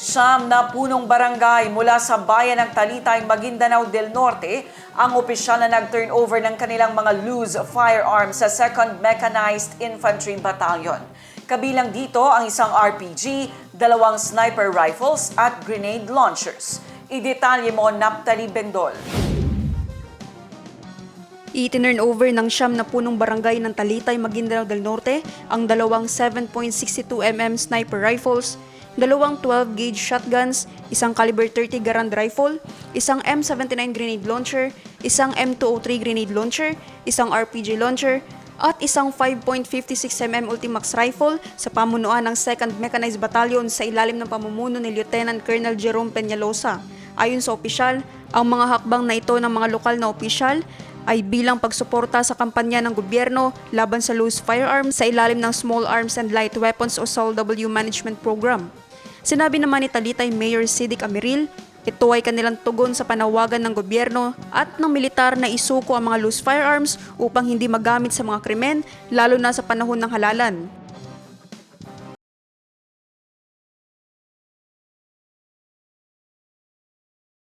Siyam na punong barangay mula sa bayan ng Talitay, Maguindanao del Norte ang opisyal na nag-turn over ng kanilang mga loose firearms sa 2nd Mechanized Infantry Battalion. Kabilang dito ang isang RPG, dalawang sniper rifles at grenade launchers. Idetalye mo, Naptali Bendol. Itinurn over ng siyam na punong barangay ng Talitay, Maguindanao del Norte ang dalawang 7.62mm sniper rifles, dalawang 12-gauge shotguns, isang caliber 30 Garand rifle, isang M79 grenade launcher, isang M203 grenade launcher, isang RPG launcher, at isang 5.56mm Ultimax rifle sa pamunuan ng 2nd Mechanized Battalion sa ilalim ng pamumuno ni Lieutenant Colonel Jerome Peñalosa. Ayon sa opisyal, ang mga hakbang na ito ng mga lokal na opisyal ay bilang pagsuporta sa kampanya ng gobyerno laban sa loose firearms sa ilalim ng Small Arms and Light Weapons o SALW Management Program. Sinabi naman ni Talitay Mayor Sidik Amiril, ito ay kanilang tugon sa panawagan ng gobyerno at ng militar na isuko ang mga loose firearms upang hindi magamit sa mga krimen lalo na sa panahon ng halalan.